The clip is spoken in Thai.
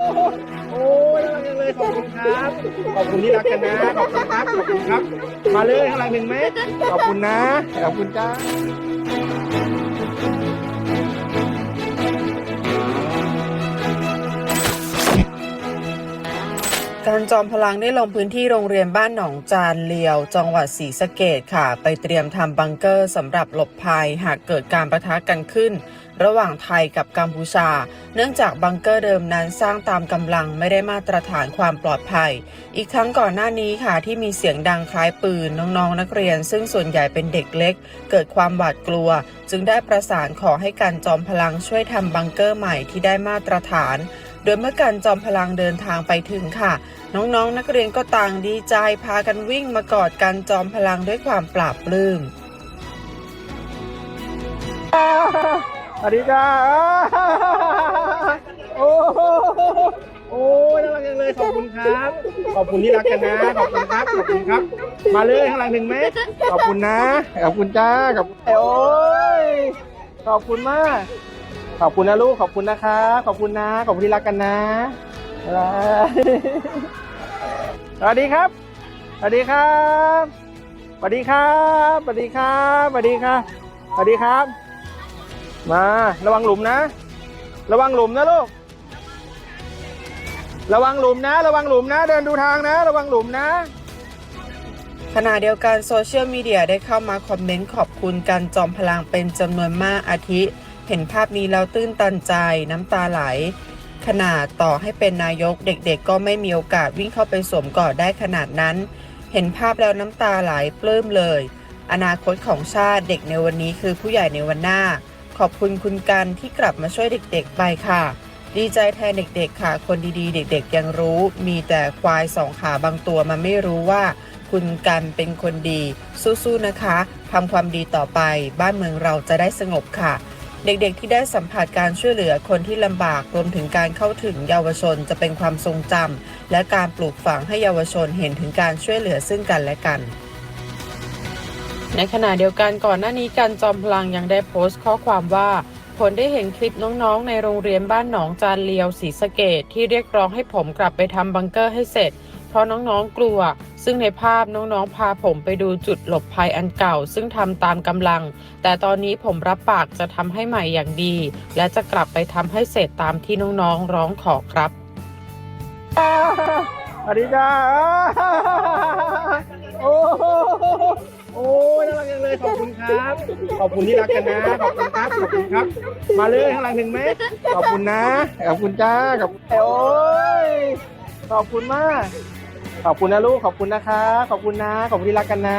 โอ้ยน่ารักจังเลยขอบคุณครับ ขอบคุณที่รักกันนะ ขอบคุณครับ ขอบคุณครับ มาเลยข้างหลังหนึ่งไหมขอบคุณนะ ขอบคุณจ้า การจอมพลังได้ลงพื้นที่โรงเรียนบ้านหนองจานเลียว จังหวัดศรีสะเกดค่ะ ไปเตรียมทำบังเกอร์สำหรับหลบภัยหากเกิดการประทะกันขึ้น ระหว่างไทยกับกัมพูชา เนื่องจากบังเกอร์เดิมนั้นสร้างตามกำลังไม่ได้มาตรฐานความปลอดภัย อีกทั้งก่อนหน้านี้ค่ะที่มีเสียงดังคล้ายปืนน้องๆ นักเรียน ซึ่งส่วนใหญ่เป็นเด็กเล็ก เกิดความหวาดกลัว จึงได้ประสานขอให้การจอมพลังช่วยทำบังเกอร์ใหม่ที่ได้มาตรฐาน โดยเมื่อการจอมพลังเดินทางไปถึงค่ะ น้องๆนักเรียนก็ต่างดีใจพากันวิ่งมากอดกันจอมพลังด้วยความปราบปลื้มสวัสดีจ้าโอ้โหโอ้ยน่ารักจังเลยขอบคุณครับ ขอบคุณที่รักกันนะ ขอบคุณครับ ขอบคุณครับ มาเลยข้างหลังหนึ่งไหมขอบคุณนะ ขอบคุณจ้าขอบคุณโอ้ย ขอบคุณมาก ขอบคุณนะลูกขอบคุณนะคะขอบคุณนะขอบคุณที่รักกันนะบ๊าสวัสดีครับสวัสดีครับสวัสดีครับสวัสดีครับสวัสดีครับสวัสดีครับ มาระวังหลุมนะ ระวังหลุมนะลูกระวังหลุมนะ ระวังหลุมนะ เดินดูทางนะ ระวังหลุมนะขณะเดียวกันโซเชียลมีเดียได้เข้ามาคอมเมนต์ขอบคุณการจอมพลังเป็นจำนวนมากอาทิ เห็นภาพนี้แล้วตื้นตันใจน้ำตาไหล ขนาดต่อให้เป็นนายกเด็กๆ ก็ไม่มีโอกาสวิ่งเข้าไปสวมกอดได้ขนาดนั้น เห็นภาพแล้วน้ำตาไหลปลื้มเลย อนาคตของชาติเด็กในวันนี้คือผู้ใหญ่ในวันหน้า ขอบคุณคุณกันที่กลับมาช่วยเด็กๆไปค่ะ ดีใจแทนเด็กๆค่ะ คนดีๆ เด็กๆยังรู้ มีแต่ควายสองขาบางตัวมันไม่รู้ว่าคุณกันเป็นคนดี สู้ๆนะคะทำความดีต่อไป บ้านเมืองเราจะได้สงบค่ะ เด็กๆ ที่ได้สัมผัสการช่วยเหลือคนที่ลำบากรวมถึงการเข้าถึงเยาวชนจะเป็นความทรงจำและการปลูกฝังให้เยาวชนเห็นถึงการช่วยเหลือซึ่งกันและกัน ในขณะเดียวกันก่อนหน้านี้การจอมพลังยังได้โพสต์ข้อความว่าผลได้เห็นคลิปน้องๆ ในโรงเรียนบ้านหนองจานเลียวศรีสะเกดที่เรียกร้องให้ผมกลับไปทำบังเกอร์ให้เสร็จ เพราะน้องๆกลัว ซึ่งในภาพน้องๆพาผมไปดูจุดหลบภัยอันเก่า ซึ่งทำตามกำลัง แต่ตอนนี้ผมรับปากจะทำให้ใหม่อย่างดี และจะกลับไปทำให้เสร็จตามที่น้องๆร้องขอครับสวัสดีจ้าโอ้โหโอ้ยน่ารักจังเลย ขอบคุณครับ ขอบคุณที่รักกันนะ ขอบคุณครับ ขอบคุณครับ มาเลยข้างหลังหนึ่งไหมขอบคุณนะ ขอบคุณจ้า ขอบคุณโอ้ย ขอบคุณมาก ขอบคุณนะลูกขอบคุณนะคะ ขอบคุณนะ ขอบคุณที่รักกันนะ